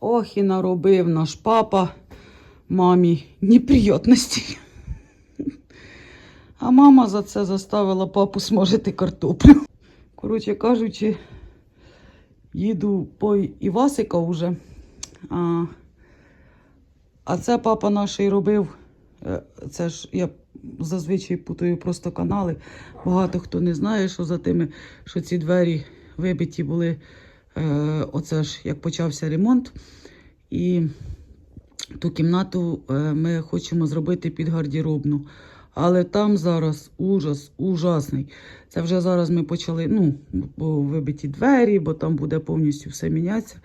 Ох, і наробив наш папа мамі неприємності. А мама за це заставила папу смажити картоплю. Коротше кажучи, їду по Івасика вже. А, а це папа наш і робив. Е, Це ж я зазвичай путаю просто канали. Багато хто не знає, що за тими, що ці двері вибиті були. Е, оце ж як почався ремонт. І ту кімнату е, ми хочемо зробити під гардеробну. Але там зараз ужас, ужасний. Це вже зараз ми почали, ну, бо вибиті двері, бо там буде повністю все мінятися.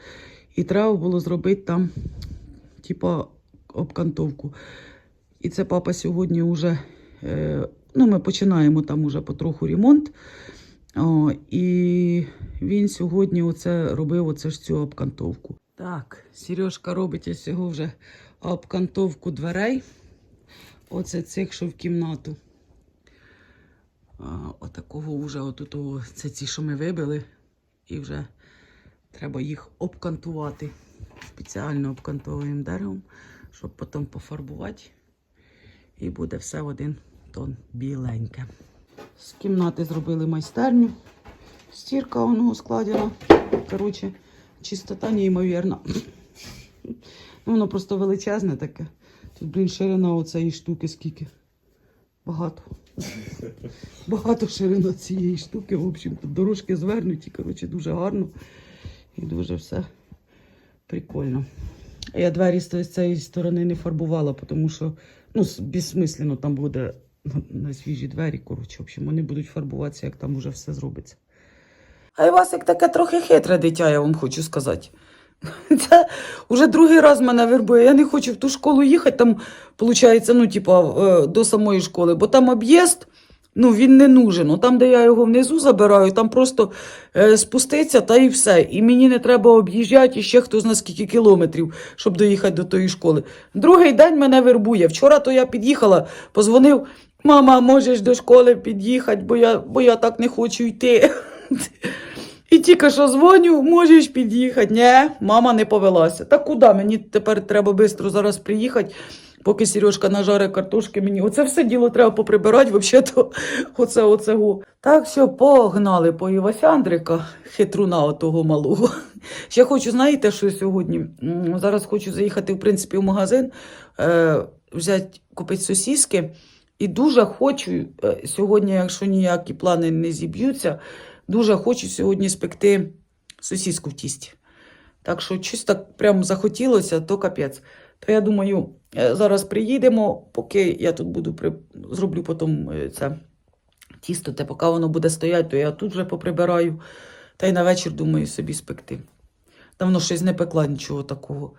І треба було зробити там, типа, обкантовку. І це папа сьогодні вже, е, ну, ми починаємо там уже потроху ремонт. О, і він сьогодні оце робив оце ж цю обкантовку. Так, Сережка робить ось цього вже обкантовку дверей. Оце цих, що в кімнату. Отакого вже отутого, це ці, що ми вибили. І вже треба їх обкантувати. Спеціально обкантовуємо деревом, щоб потім пофарбувати. І буде все в один тон біленьке. З кімнати зробили майстерню. Стірка воно складена. Коротше, чистота неймовірна. Ну, воно просто величезне таке. Тут, блін, ширина оцеї штуки скільки. Багато. Багато ширина цієї штуки. В общем, тут дорожки звернуті. Коротше, дуже гарно. І дуже все прикольно. Я двері з цієї сторони не фарбувала, тому що ну, безсмислено там буде на, свіжі двері. Коротше, в общем, вони будуть фарбуватися, як там уже все зробиться. А Івасик таке трохи хитре дитя, я вам хочу сказати. Це вже другий раз мене вербує. Я не хочу в ту школу їхати, там, виходить, ну, типа, е, до самої школи, бо там об'їзд, ну, він не нужен. Ну, Там, де я його внизу забираю, там просто е, спуститься та і все. І мені не треба об'їжджати ще хто знає скільки кілометрів, щоб доїхати до тої школи. Другий день мене вербує. Вчора то я під'їхала, позвонив, мама, можеш до школи під'їхати, бо я, бо я так не хочу йти. І тільки що дзвоню, можеш під'їхати. Ні, мама не повелася. Та куди? Мені тепер треба швидко зараз приїхати, поки Сережка нажаре картошки мені. Оце все діло треба поприбирати, взагалі-то оце оце. го. Так що погнали по Івасяндрика, хитруна отого малого. Ще хочу, знаєте, що сьогодні? Зараз хочу заїхати, в принципі, в магазин, е, взяти, купити сосіски. І дуже хочу е, сьогодні, якщо ніякі плани не зіб'ються, дуже хочу сьогодні спекти сосіску в тісті. Так що щось так захотілося, то капець. То я думаю, е, зараз приїдемо, поки я тут буду при... зроблю потім е, це тісто, те, поки воно буде стояти, то я тут вже поприбираю. Та й на вечір думаю собі спекти. Давно щось не пекла нічого такого.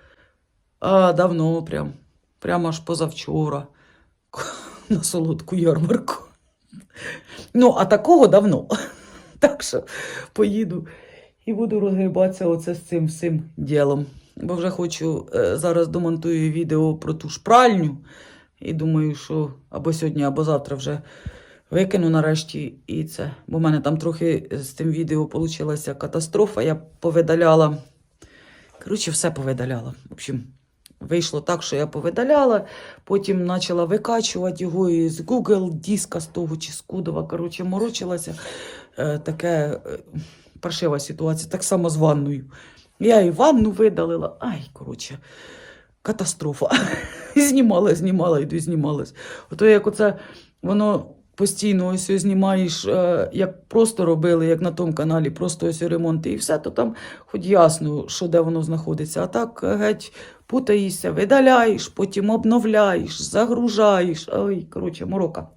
А давно прям. Прямо аж позавчора на солодку ярмарку. Ну, а такого давно. Так що поїду і буду розгрібатися оце з цим всім ділом. Бо вже хочу, е, зараз домонтую відео про ту ж пральню. І думаю, що або сьогодні, або завтра вже викину нарешті і це. Бо в мене там трохи з цим відео вийшла катастрофа. Я повидаляла. Коротше, все повидаляла. В общем, вийшло так, що я повидаляла. Потім почала викачувати його із Google диска з того чи з Кудова. Коротше, морочилася. Е, таке е, паршива ситуація. Так само з ванною. Я і ванну видалила. Ай, коротше, катастрофа. знімала, знімала, йду знімалась. Ото як оце воно. Постійно ось ось знімаєш, е, як просто робили, як на тому каналі, просто ось ремонти і все, то там хоч ясно, що де воно знаходиться. А так е, геть путаєшся, видаляєш, потім обновляєш, загружаєш. Ой, коротше, морока.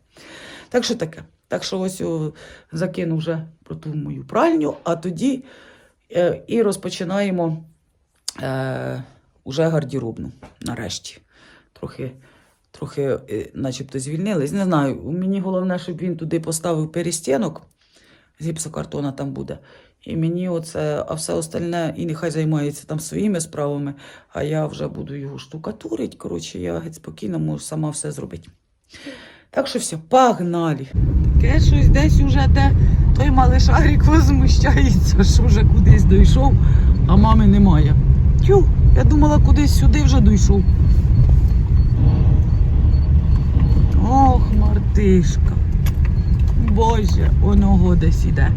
Так що таке. Так що ось о, закину вже про ту мою пральню, а тоді е, і розпочинаємо е, уже гардеробну нарешті. Трохи, трохи е, начебто звільнились. Не знаю, мені головне, щоб він туди поставив перестінок, з гіпсокартона там буде. І мені оце, а все остальне, і нехай займається там своїми справами, а я вже буду його штукатурить. Коротше, я геть спокійно можу сама все зробити. Так що все, погнали. Таке щось десь уже де той малишарик возмущається, що вже кудись дійшов, а мами немає. Тю, Я думала, кудись сюди вже дійшов. Ох, мартишка. Боже, оного десь іде.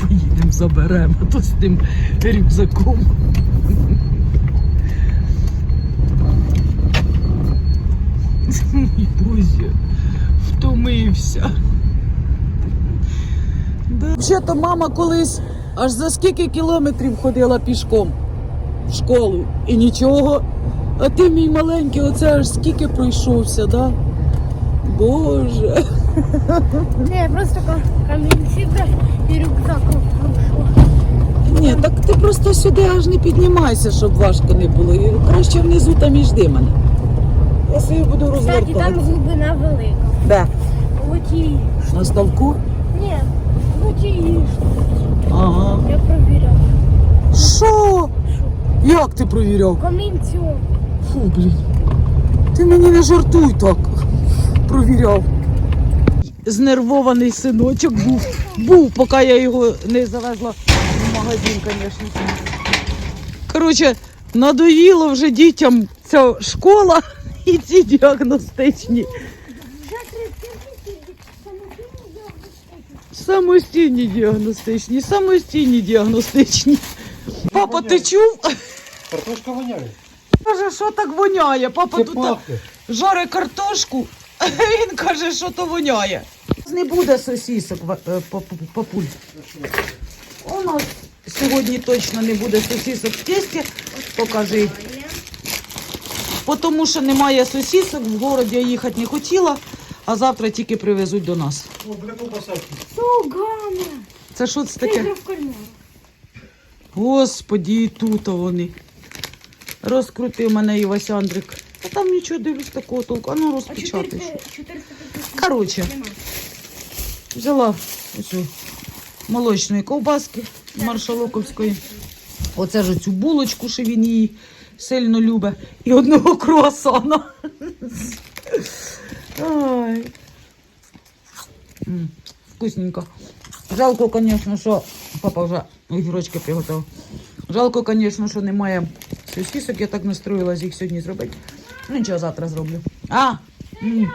Поїдемо, заберемо, то з тим рюкзаком. Боже, втомився. Взагалі-то мама колись аж за скільки кілометрів ходила пішком в школу і нічого. А ти, мій маленький, оце аж скільки пройшовся, да? Боже. Не, я просто ка- камінці і рюкзак пройшов. Ні, так ти просто сюди аж не піднімайся, щоб важко не було. І Краще внизу там і жди мене. Я собі буду Кстати, там розвертатися. глибина велика. Де? В тій. На столку? Ні, в тій. Ага. Я провіряв. Що? Як ти провіряв? Камінцю. Фу, блін. Ти мені не жартуй так. Провіряв. Знервований синочок був. Був, поки я його не завезла в магазин, звісно. Коротше, надоїло вже дітям ця школа і ці діагностичні. Самостійні діагностичні, самостійні діагностичні. Папа, ти чув? Картошка воняє. Каже, що так воняє? Папа Це тут пахне. жаре картошку, а він каже, що то воняє. Не буде сосісок, ва- е, папу- папуль. У нас сьогодні точно не буде сосісок в тесті. Покажи. Тому що немає сосісок, в городі я їхати не хотіла, а завтра тільки привезуть до нас. О, для ковбасарки. Сугана. Це що це Ти таке? в. Господі, і тут вони. Розкрутив мене і Васяндрик. Та там нічого дивлюсь такого толку. А ну А розпечатай. 400 450 Коротше, взяла оцю молочної ковбаски маршалоковської. Оце ж цю булочку, що він її сильно любить. І одного круасана. Ай. Вкусненько. Жалко, звісно, що папа вже огірочки приготував. Жалко, звісно, що немає сосісок. Я так настроїлась їх сьогодні зробити. Ну нічого, завтра зроблю. А! м,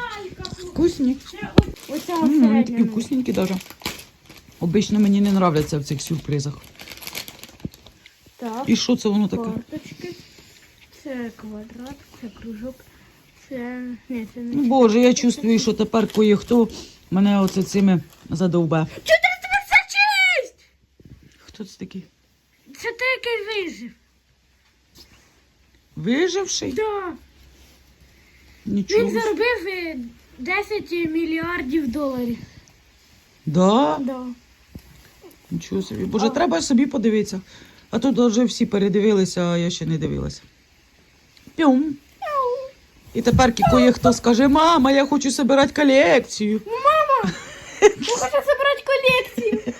Вкусні. Оця М, Вони такі середня. вкусненькі даже. Обично мені не нравляться в цих сюрпризах. Так. І що це воно таке? Карточки. Це квадрат, це кружок. Це. Ні, це Ну, не. Боже, я чувствую, що тепер кое-хто мене оце цими задовбе. 426! Хто це такий? Це ти, який вижив. Виживший? Да. Нічого. Він заробив е, 10 мільярдів доларів. Да? Да. Нічого собі. Боже, треба собі подивитися. А тут вже всі передивилися, а я ще не дивилася. Пюм. І тепер кое-хто скаже, мама, я хочу збирати колекцію. Я хочу забрати колекцію.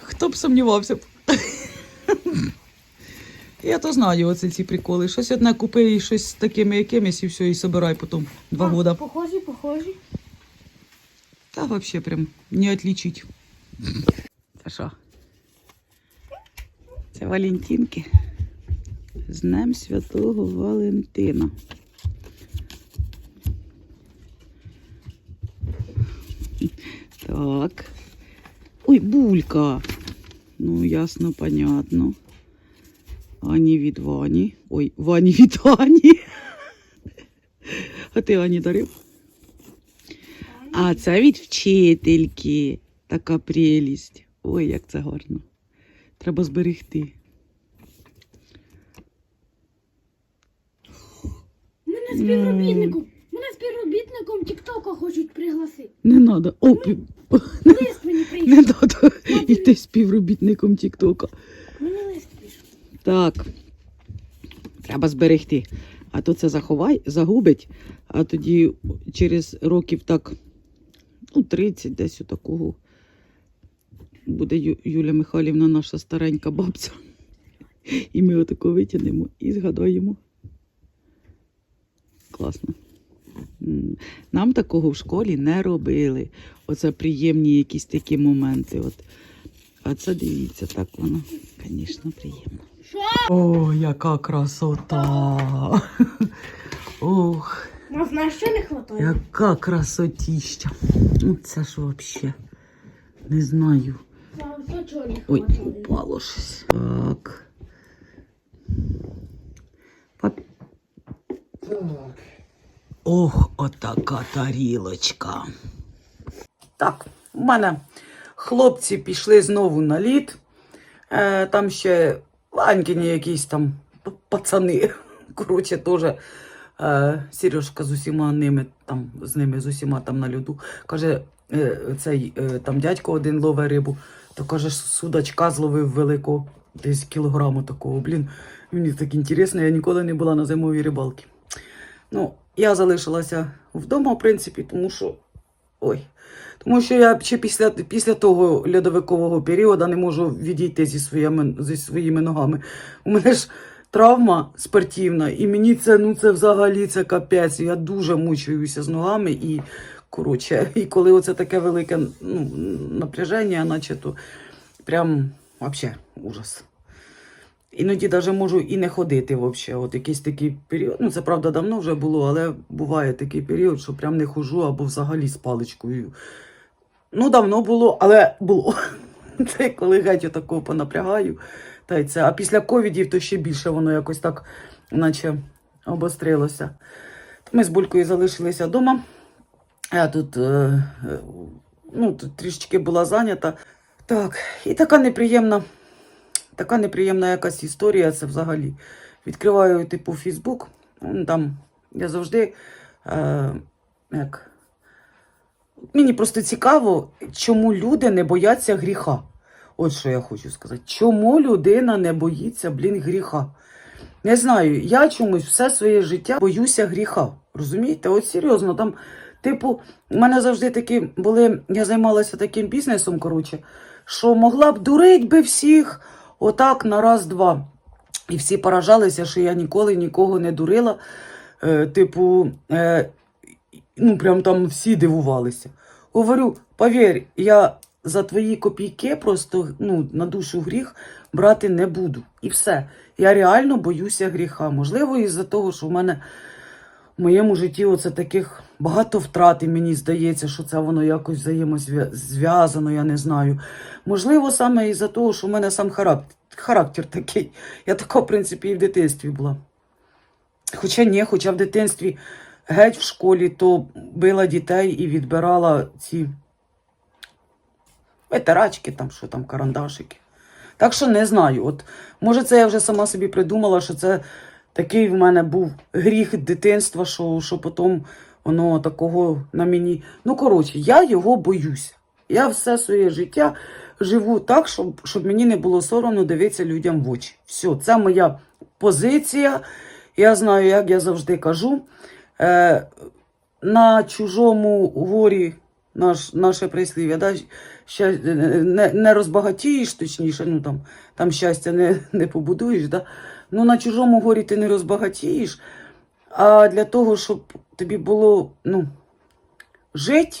Хто б сумнівався б. Я то знаю оце ці приколи. Щось одне купи і щось з такими якимись, і все, і собирай потім два А, года. Похожі, похожі. Та взагалі прям не отлічить. Це що? Це Валентинки. З Днем Святого Валентина. Так. Ой, булька. Ну, ясно, понятно. Ані від Вані. Ой, Вані від Ані. А ти Ані дарив? А це від вчительки. Така прелість. Ой, як це гарно. Треба зберегти. Мене співробітником. Мене співробітником Тіктока хочуть пригласити. Не треба. О, пі- Лист мені приїхав. не треба йти співробітником Тіктока. Мені лист. Так. Треба зберегти. А то це заховай, загубить, а тоді через років так, ну, 30 десь отакого. Буде Ю- Юля Михайлівна, наша старенька бабця. І ми отако витягнемо і згадаємо. Класно. Нам такого в школі не робили. Оце приємні якісь такі моменти. От. А це дивіться, так воно, звісно, приємно. Що? О, яка красота! Ох, Ну, знаєш, що не хватає? яка красотіща. Ну це ж взагалі. Не знаю. Там все чого не Ой, хватає. упало щось. Так. Пап- Так. Ох, отака тарілочка. Так, у мене Хлопці пішли знову на лід. Е, там ще Ванькіні якісь там пацани. Коротше, теж е, Сережка з усіма ними, там, з ними з усіма там на льоду. Каже, е, цей е, там дядько один ловить рибу, то каже, судачка зловив великого, десь кілограму такого. Блін, мені так інтересно, я ніколи не була на зимовій рибалці. Ну, я залишилася вдома, в принципі, тому що. Ой. Тому що я ще після, після того льодовикового періоду не можу відійти зі своїми, зі своїми ногами. У мене ж травма спортивна, і мені це, ну, це взагалі це капець. Я дуже мучуюся з ногами і. Коротше, і коли оце таке велике ну, напряження, наче то прям взагалі ужас. Іноді навіть можу і не ходити взагалі. От якийсь такий період. Ну, це правда давно вже було, але буває такий період, що прям не хожу або взагалі з паличкою. Ну, давно було, але було. Це коли геть отакого понапрягаю. Та й це. А після ковідів то ще більше воно якось так, наче обострилося. Ми з булькою залишилися вдома. Я тут, е, е, ну, тут трішечки була зайнята. Так, і така неприємна така неприємна якась історія, це взагалі. Відкриваю, типу, Фейсбук. Там я завжди. Е, як, мені просто цікаво, чому люди не бояться гріха. От що я хочу сказати. Чому людина не боїться, блін, гріха? Не знаю, я чомусь все своє життя боюся гріха. Розумієте? От серйозно, там, типу, в мене завжди такі були. Я займалася таким бізнесом, коротше, що могла б дурить би всіх. Отак на раз-два. І всі поражалися, що я ніколи нікого не дурила. Е, типу, е, ну прям там всі дивувалися. Говорю, повір, я за твої копійки просто ну, на душу гріх брати не буду. І все. Я реально боюся гріха. Можливо, із-за того, що в мене в моєму житті оце таких багато втрат, і мені здається, що це воно якось взаємозв'язано, я не знаю. Можливо, саме із-за того, що в мене сам характер, характер такий. Я така, в принципі, і в дитинстві була. Хоча ні, хоча в дитинстві геть в школі то била дітей і відбирала ці ветерачки, там, що там, карандашики. Так що не знаю. От, може, це я вже сама собі придумала, що це такий в мене був гріх дитинства, що, що потім воно такого на мені. Ну, коротше, я його боюся. Я все своє життя живу так, щоб, щоб мені не було соромно дивитися людям в очі. Все, це моя позиція. Я знаю, як я завжди кажу. Е, на чужому горі наш, наше прислів'я, да, ща, не, не розбагатієш, точніше, ну там, там щастя не, не побудуєш. Да? Ну, на чужому горі ти не розбагатієш. А для того, щоб тобі було ну, жити,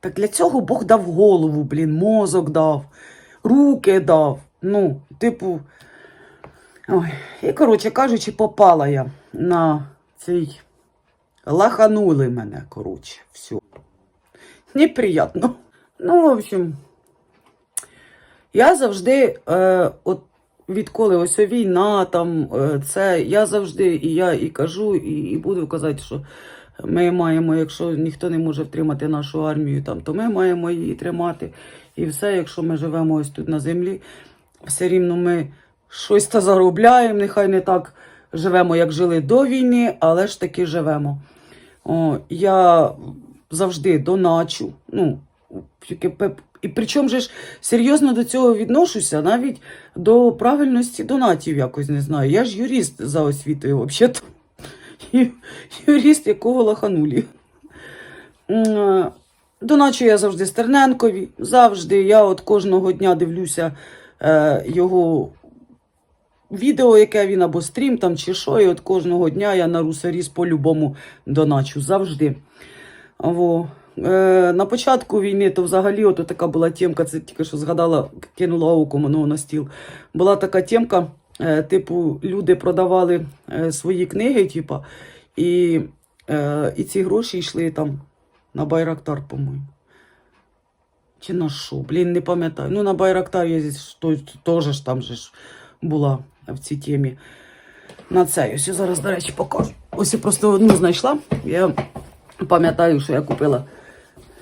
так для цього Бог дав голову, блін, мозок дав, руки дав. Ну, типу. Ой. І, коротше кажучи, попала я на цей. Лаханули мене, коротше, все. Неприятно. Ну, в общем, я завжди, е, от відколи ось війна, там, е, це, я завжди, і я і кажу, і, і буду казати, що ми маємо, якщо ніхто не може втримати нашу армію, там, то ми маємо її тримати. І все, якщо ми живемо ось тут на землі, все рівно ми щось та заробляємо, нехай не так живемо, як жили до війни, але ж таки живемо. О, я завжди доначу. Ну, і причому ж серйозно до цього відношуся, навіть до правильності донатів якось не знаю. Я ж юрист за освітою, взагалі. Юрист, якого лаханулі. Доначу я завжди Стерненкові. Завжди. Я от кожного дня дивлюся е, його відео, яке він або стрім там чи що. І от кожного дня я на русаріс по-любому доначу. Завжди. Во. Е, на початку війни, то взагалі от така була темка, це тільки що згадала, кинула око воно на стіл. Була така темка, е, типу, люди продавали е, свої книги, типа, і, і ці гроші йшли там на Байрактар, по-моєму. Чи на що? Блін, не пам'ятаю. Ну, на Байрактар я теж там же ж була в цій темі. На це. Ось я зараз, до речі, покажу. Ось я просто одну знайшла. Я пам'ятаю, що я купила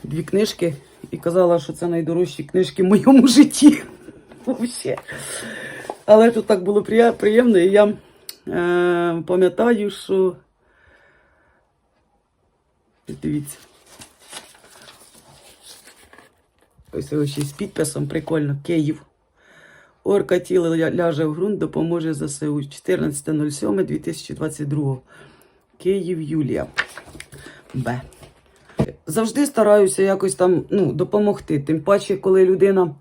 дві книжки і казала, що це найдорожчі книжки в моєму житті. Вообще. Але тут так було приємно, і я е, пам'ятаю, що. Дивіться. Ось ось з підписом, прикольно, Київ. Орка тіло ляже в ґрунт, допоможе ЗСУ. 14.07.2022. Київ, Юлія. Б. Завжди стараюся якось там ну, допомогти. Тим паче, коли людина,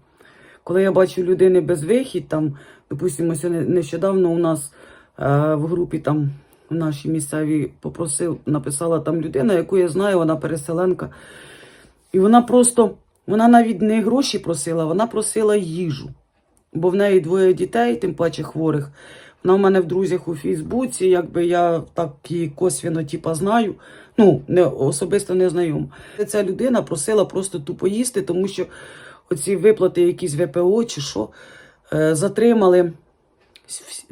коли я бачу людини без вихід, там, допустимо, нещодавно у нас е, в групі там в нашій місцевій попросив, написала там людина, яку я знаю, вона переселенка. І вона просто, вона навіть не гроші просила, вона просила їжу. Бо в неї двоє дітей, тим паче хворих. Вона в мене в друзях у Фейсбуці, якби я так її косвіно типа, знаю. Ну, не, особисто не знайома. Ця людина просила просто тупо їсти, тому що оці виплати, якісь ВПО чи що, е, затримали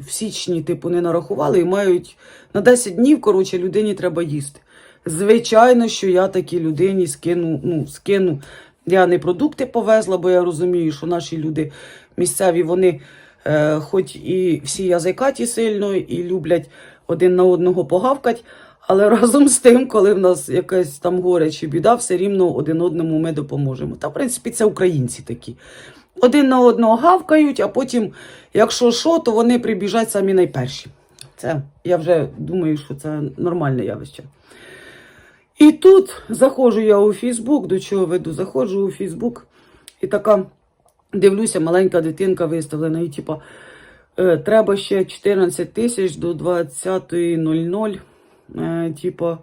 в- січні, типу, не нарахували і мають на 10 днів, коротше, людині треба їсти. Звичайно, що я такій людині скину, ну, скину. Я не продукти повезла, бо я розумію, що наші люди місцеві, вони е, хоч і всі язикаті сильно, і люблять один на одного погавкать, але разом з тим, коли в нас якась там горе чи біда, все рівно один одному ми допоможемо. Та, в принципі, це українці такі. Один на одного гавкають, а потім, якщо що, то вони прибіжать самі найперші. Це я вже думаю, що це нормальне явище. І тут заходжу я у Фейсбук, до чого веду? Заходжу у Фейсбук і така дивлюся, маленька дитинка виставлена, і типа е, треба ще 14 тисяч до 20.00, типа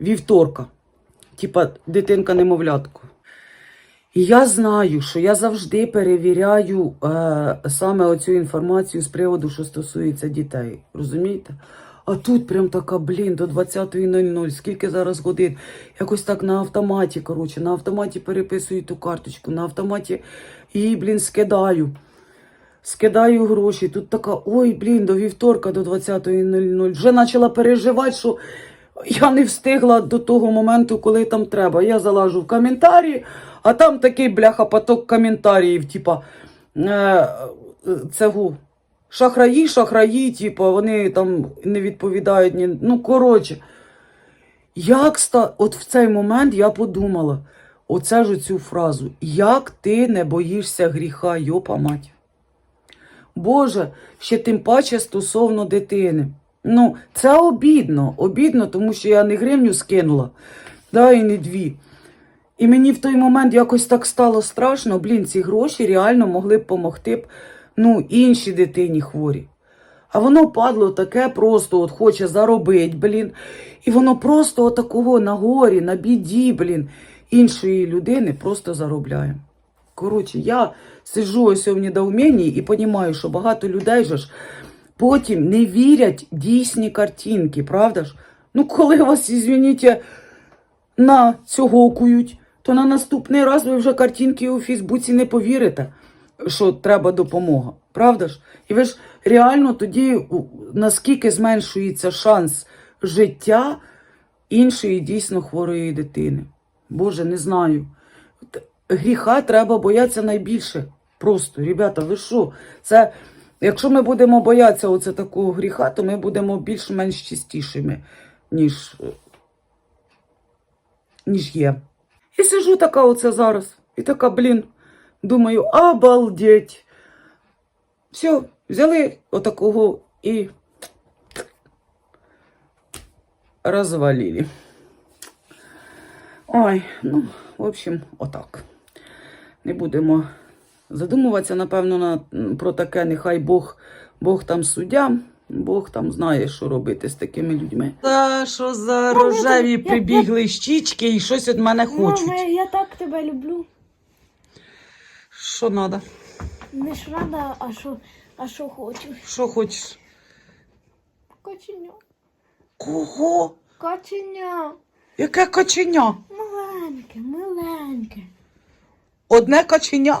вівторка. Типа дитинка немовлятку. І я знаю, що я завжди перевіряю е, саме оцю інформацію з приводу, що стосується дітей. Розумієте? А тут прям така, блін, до 20.00, скільки зараз годин. Якось так на автоматі, коротше, на автоматі переписую ту карточку, на автоматі її, блін, скидаю. Скидаю гроші. Тут така, ой, блін, до вівторка, до 20.00. Вже почала переживати, що я не встигла до того моменту, коли там треба. Я залажу в коментарі, а там такий бляха-поток коментарів, типа, е, цього, шахраї, шахраї, типа, вони там не відповідають. Ні. Ну, коротше, як ста... от в цей момент я подумала, оце ж цю фразу, як ти не боїшся гріха, йопа мать. Боже, ще тим паче стосовно дитини. Ну, це обідно, обідно, тому що я не гривню скинула, да, і не дві. І мені в той момент якось так стало страшно, блін, ці гроші реально могли б допомогти б ну, іншій дитині хворі. А воно падло таке просто от хоче заробити, блін. І воно просто отакого на горі, на біді, блін, іншої людини просто заробляє. Коротше, я сиджу ось в недоуменні і розумію, що багато людей же ж потім не вірять дійсні картинки, правда ж? Ну, коли вас, извините, на цьогокують, то на наступний раз ви вже картинки у Фейсбуці не повірите, що треба допомога. Правда ж? І ви ж реально тоді наскільки зменшується шанс життя іншої дійсно хворої дитини. Боже, не знаю. Гріха треба боятися найбільше. Просто, ребята, ви що? Це, якщо ми будемо боятися оце такого гріха, то ми будемо більш-менш чистішими, ніж, ніж є. І сижу така оце зараз. І така, блін, думаю, обалдеть. Все, взяли отакого і розвалили. Ой, ну, в общем, отак. Не будемо задумуватися, напевно, на, про таке. Нехай Бог, Бог там суддя. Бог там знає, що робити з такими людьми. Та що за рожеві я- прибігли щічки і щось від мене хочуть. Мама, я так тебе люблю. Що треба? Не ж рада, а що, а що хочу. Що хочеш? Коченя. Кого? Коченя. Яке каченя? Маленьке, маленьке. Одне каченя?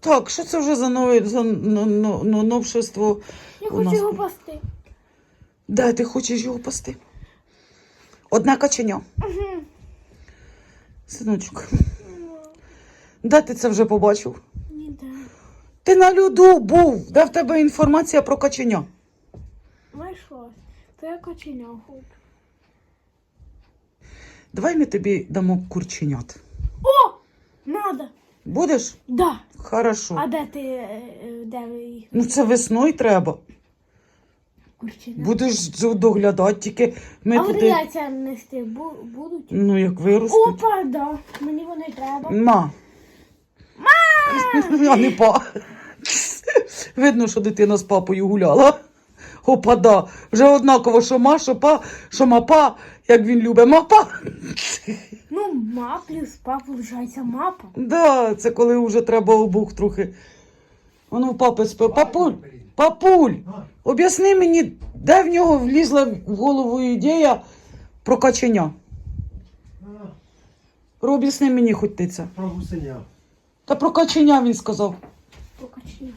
Так, що це вже за нове за но- но- но- новшество? Я У хочу нас його пасти. Де ти хочеш його пасти? Одне каченя. Угу. Синочок, де ти це вже побачив? Ніде. Ти на льоду був. Де в тебе інформація про каченя? Знайшлось. То я коченя хочу. Давай ми тобі дамо курченят. Надо. Будеш? Да. Хорошо. А де ти, е, е, де ви їх? Ну це весною треба. Курченя. Будеш з- доглядати, тільки ми а вони туди. яйця нести бу- будуть? Ну, як виростуть. Опа, да. Мені вони треба. Ма. А не па. Видно, що дитина з папою гуляла. Опа, да. Вже однаково, що ма, що па, що мапа, як він любить мапа. Ну, ма плюс па, виходить мапа. Да, це коли вже треба обух трохи. Воно в папи спи. Папуль, папуль, об'ясни мені, де в нього влізла в голову ідея про каченя. Об'ясни мені хоч ти це. Про гусеня. Та про каченя він сказав. По коченя.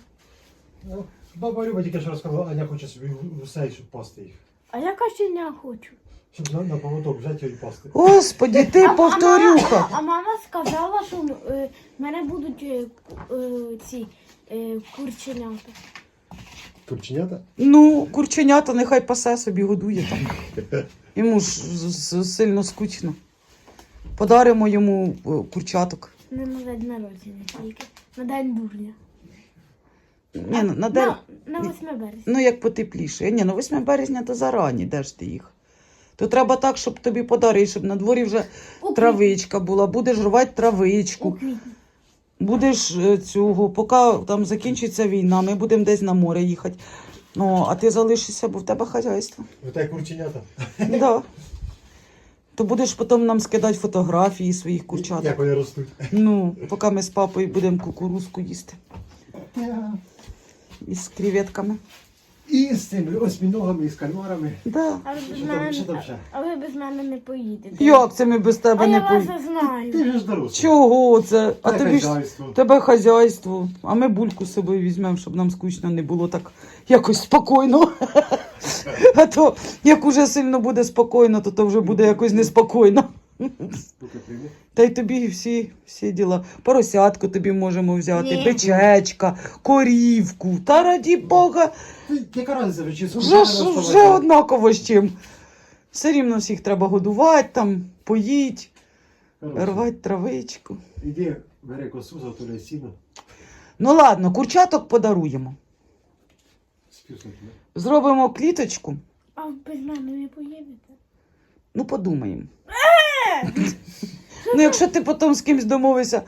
Ну, Баба Люба тільки що розказала, Аня хоче собі гу- гусей, щоб пасти їх. А я коченя хочу. Щоб на, на поводок взяти і пасти. Господі, ти А- повторюха. А, мама- а мама сказала, що е, в мене будуть е, ку- е, ці е, курченята. Курченята? Ну, курченята нехай пасе собі годує там. Йому ж з- з- сильно скучно. Подаримо йому е, курчаток. Не на день народження тільки. На день дурня. Ні, на, на день. На, на 8 березня. Ну, як потепліше. Ні, ну 8 березня то зарані, де ж ти їх? То треба так, щоб тобі подарити, щоб на дворі вже У травичка була, будеш рвати У травичку, квітні. будеш е, цього, поки там закінчиться війна, ми будемо десь на море їхати. Ну, а ти залишишся, бо в тебе хазяйство. Ви так курченята? Да. То будеш потім нам скидати фотографії своїх курчаток. Як вони ростуть? Ну, поки ми з папою будемо кукурузку їсти із креветками. І з цими осьміногами, і з кальмарами. Да. А ви без Що там, мене, що там ще? а без мене не поїдете. Як це ми без тебе А не я вас поїдемо? знаю. Ти ж дорослий. Чого це? А Та тобі ж хазяйство. тебе хазяйство, а ми бульку з собою візьмемо, щоб нам скучно не було так якось спокійно. А то як уже сильно буде спокійно, то то вже буде якось неспокійно. Та й тобі всі, всі діла. Поросятку тобі можемо взяти, Ні. бичечка, корівку. Та раді Бога, Яка разниця, чи вже, ж- вже однаково з чим. Все рівно всіх треба годувати, там, поїть, рвати травичку. Іди, бери косу, затуляй сіно. Ну ладно, курчаток подаруємо. Співсуть. Зробимо кліточку, А ви без мене не поїдете. ну подумаємо. Ну, якщо ти потім з кимось домовишся,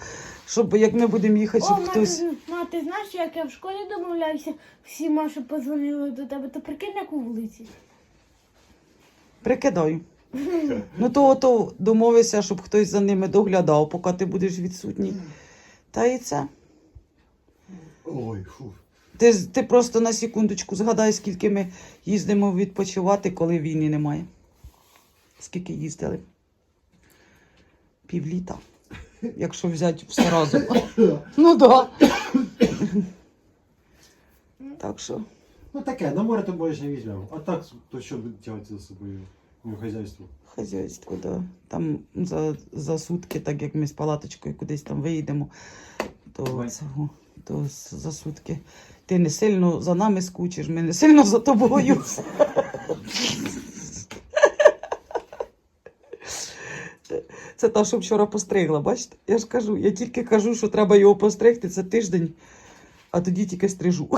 щоб як ми будемо їхати, щоб О, хтось. мати, ма, ти знаєш, як я в школі домовлявся, всі Маші позвонили до тебе, то прикинь, як у вулиці. Прикидаю. Ну то ото домовися, щоб хтось за ними доглядав, поки ти будеш відсутній. Та і це. Ой, фу. Ти, з- ти просто на секундочку згадай, скільки ми їздимо відпочивати, коли війни немає. Скільки їздили? Півліта. Якщо взяти все разом. Ну так. Да. Так що. Ну таке, на море то можеш не візьмемо. А так, то що буде тягати за собою? Ну, хазяйство. Хазяйство, да. Там за, за сутки, так як ми з палаточкою кудись там виїдемо, то, цього, то за сутки. Ти не сильно за нами скучиш, ми не сильно за тобою. Це та, що вчора постригла, бачите? Я ж кажу, я тільки кажу, що треба його постригти, це тиждень, а тоді тільки стрижу.